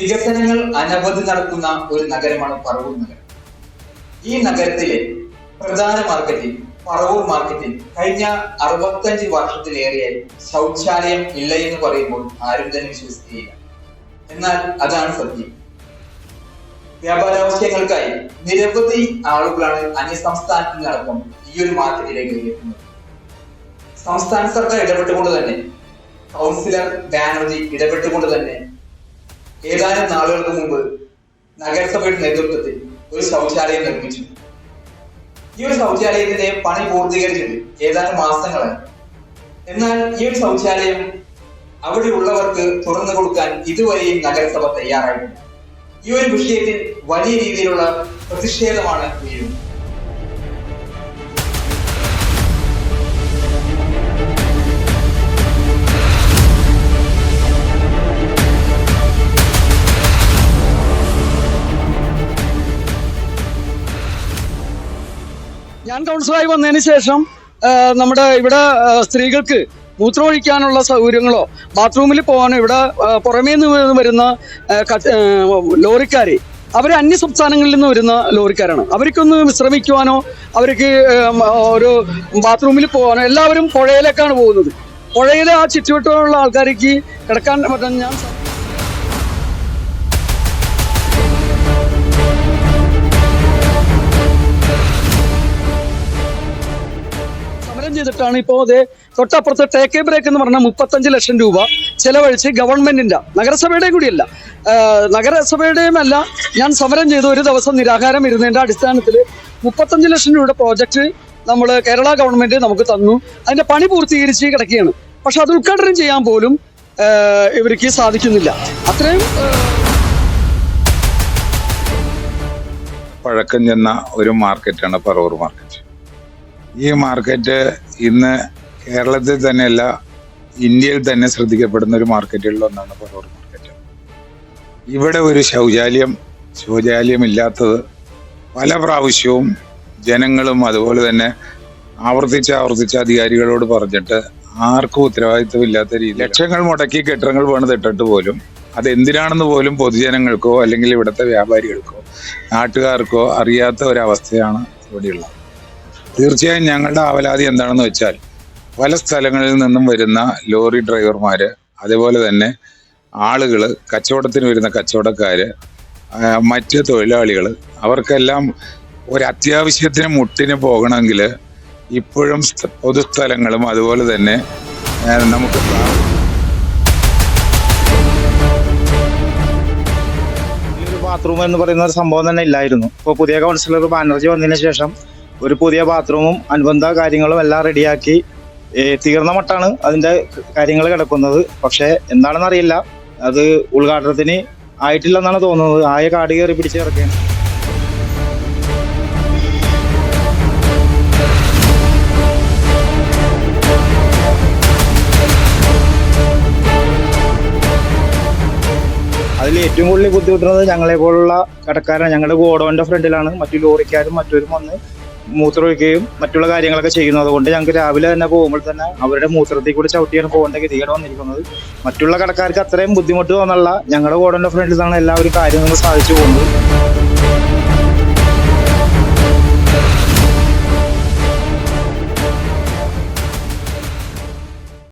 വികസനങ്ങൾ അനവധി നടക്കുന്ന ഒരു നഗരമാണ് പറവൂർ നഗരം. ഈ നഗരത്തിലെ പ്രധാന മാർക്കറ്റിൽ പറവൂർ മാർക്കറ്റിൽ കഴിഞ്ഞ അറുപത്തഞ്ച് വർഷത്തിലേറെയായി ശൗചാലയം ഇല്ല എന്ന് പറയുമ്പോൾ ആരും തന്നെ വിശ്വസിക്കുകയില്ല. എന്നാൽ അതാണ് സത്യം. വ്യാപാരാവശ്യങ്ങൾക്കായി നിരവധി ആളുകളാണ് അന്യ നടക്കും ഈ ഒരു മാർക്കറ്റിലേക്ക് എത്തുന്നത് സംസ്ഥാന സർക്കാർ ഇടപെട്ടുകൊണ്ട് തന്നെ കൗൺസിലർ ബാനർജി ഇടപെട്ടുകൊണ്ട് തന്നെ ഏതാനും നാളുകൾക്ക് മുമ്പ് നഗരസഭയുടെ നേതൃത്വത്തിൽ ഒരു ശൗചാലയം നിർമ്മിച്ചു. ഈ ഒരു ശൗചാലയത്തിന്റെ പണി പൂർത്തീകരിച്ചിട്ട് ഏതാനും മാസങ്ങളായി. എന്നാൽ ഈ ഒരു ശൗചാലയം അവിടെയുള്ളവർക്ക് തുറന്നു കൊടുക്കാൻ ഇതുവരെയും നഗരസഭ തയ്യാറായിട്ടില്ല. ഈ ഒരു വിഷയത്തിൽ വലിയ രീതിയിലുള്ള പ്രതിഷേധമാണ് ഉയരുന്നത്. ഞാൻ കൗൺസിലറായി വന്നതിന് ശേഷം നമ്മുടെ ഇവിടെ സ്ത്രീകൾക്ക് മൂത്രമൊഴിക്കാനുള്ള സൗകര്യങ്ങളോ ബാത്റൂമിൽ പോകാനോ ഇവിടെ പുറമേ നിന്ന് വരുന്ന ലോറിക്കാര് അവർ അന്യ സംസ്ഥാനങ്ങളിൽ നിന്ന് വരുന്ന ലോറിക്കാരാണ്. അവർക്കൊന്ന് വിശ്രമിക്കുവാനോ അവർക്ക് ഒരു ബാത്റൂമിൽ പോകാനോ എല്ലാവരും പുഴയിലേക്കാണ് പോകുന്നത്. പുഴയിലെ ആ ചുറ്റുവട്ടമുള്ള ആൾക്കാർക്ക് കിടക്കാൻ പറ്റാൻ ഞാൻ ചെയ്തിട്ടാണ് ഇപ്പോൾ അതേ തൊട്ടപ്പുറത്ത് ടേക്ക് ബ്രേക്ക് എന്ന് പറഞ്ഞാൽ മുപ്പത്തഞ്ച് ലക്ഷം രൂപ ചെലവഴിച്ച് ഗവൺമെന്റിന്റെ നഗരസഭയുടെയും കൂടിയല്ല. നഗരസഭയുടെയും അല്ല ഞാൻ സമരം ചെയ്ത് ഒരു ദിവസം നിരാഹാരം ഇരുന്നതിന്റെ അടിസ്ഥാനത്തിൽ മുപ്പത്തഞ്ച് ലക്ഷം രൂപയുടെ പ്രോജക്റ്റ് നമ്മൾ കേരള ഗവൺമെന്റ് നമുക്ക് തന്നു. അതിന്റെ പണി പൂർത്തീകരിച്ച് കിടക്കുകയാണ്. പക്ഷെ അത് ഉദ്ഘാടനം ചെയ്യാൻ പോലും ഇവർക്ക് സാധിക്കുന്നില്ല. അത്രയും പഴക്കം ചെന്ന ഒരു മാർക്കറ്റാണ് പറവൂർ മാർക്കറ്റ് ഈ മാർക്കറ്റ് ഇന്ന് കേരളത്തിൽ തന്നെയല്ല ഇന്ത്യയിൽ തന്നെ ശ്രദ്ധിക്കപ്പെടുന്ന ഒരു മാർക്കറ്റുകളിൽ ഒന്നാണ് പറവൂർ മാർക്കറ്റ്. ഇവിടെ ഒരു ശൗചാലയം ശൗചാലയം ഇല്ലാത്തത് പല പ്രാവശ്യവും ജനങ്ങളും അതുപോലെ തന്നെ ആവർത്തിച്ച് ആവർത്തിച്ച് അധികാരികളോട് പറഞ്ഞിട്ട് ആർക്കും ഉത്തരവാദിത്വമില്ലാത്ത രീതി ലക്ഷങ്ങൾ മുടക്കി കെട്ടിടങ്ങൾ പണിതിട്ടിട്ട് പോലും അതെന്തിനാണെന്ന് പോലും പൊതുജനങ്ങൾക്കോ അല്ലെങ്കിൽ ഇവിടുത്തെ വ്യാപാരികൾക്കോ നാട്ടുകാർക്കോ അറിയാത്ത ഒരവസ്ഥയാണ് ഇവിടെയുള്ളത്. തീർച്ചയായും ഞങ്ങളുടെ ആവലാതി എന്താണെന്ന് വെച്ചാൽ പല സ്ഥലങ്ങളിൽ നിന്നും വരുന്ന ലോറി ഡ്രൈവർമാര് അതേപോലെ തന്നെ ആളുകൾ കച്ചവടത്തിന് വരുന്ന കച്ചവടക്കാര് ആ, മറ്റ് തൊഴിലാളികൾ അവർക്കെല്ലാം ഒരു അത്യാവശ്യത്തിന് മുട്ടിന് പോകണമെങ്കിൽ ഇപ്പോഴും പൊതുസ്ഥലങ്ങളും അതുപോലെ തന്നെ നമുക്ക് ബാത്റൂം എന്ന് പറയുന്ന ഒരു സംഭവം തന്നെ ഇല്ലായിരുന്നു. ഇപ്പോൾ പുതിയ കൗൺസിലർ ബാനർജി വന്നതിന് ശേഷം ഒരു പുതിയ ബാത്റൂമും അനുബന്ധ കാര്യങ്ങളും എല്ലാം റെഡിയാക്കി തീർന്ന മട്ടാണ് അതിന്റെ കാര്യങ്ങൾ കിടക്കുന്നത്. പക്ഷേ എന്താണെന്ന് അറിയില്ല അത് ഉദ്ഘാടനത്തിന് ആയിട്ടില്ലെന്നാണ് തോന്നുന്നത്. ആയ കാട് കയറി പിടിച്ച് കിടക്കുകയാണ്. അതിൽ ഏറ്റവും കൂടുതൽ ബുദ്ധിമുട്ടുന്നത് ഞങ്ങളെ പോലുള്ള കടക്കാരാണ്. ഞങ്ങളുടെ ഗോഡോന്റെ ഫ്രണ്ടിലാണ്. മറ്റു ലോറിക്കാരും മറ്റൊരും വന്ന് മൂത്രമൊഴിക്കുകയും മറ്റുള്ള കാര്യങ്ങളൊക്കെ ചെയ്യുന്നത് കൊണ്ട് ഞങ്ങൾക്ക് രാവിലെ തന്നെ പോകുമ്പോൾ തന്നെ അവരുടെ മൂത്രത്തിൽ കൂടി ചവിട്ടിയാണ് പോകേണ്ട ഗതികേട് വന്നിരിക്കുന്നത്. മറ്റുള്ള കടക്കാർക്ക് അത്രയും ബുദ്ധിമുട്ട് തോന്നല്ല. ഞങ്ങളുടെ ഗോഡന്റെ ഫ്രണ്ടിൽ നിന്നാണ് എല്ലാവരും കാര്യങ്ങളും സാധിച്ചു പോകുന്നത്.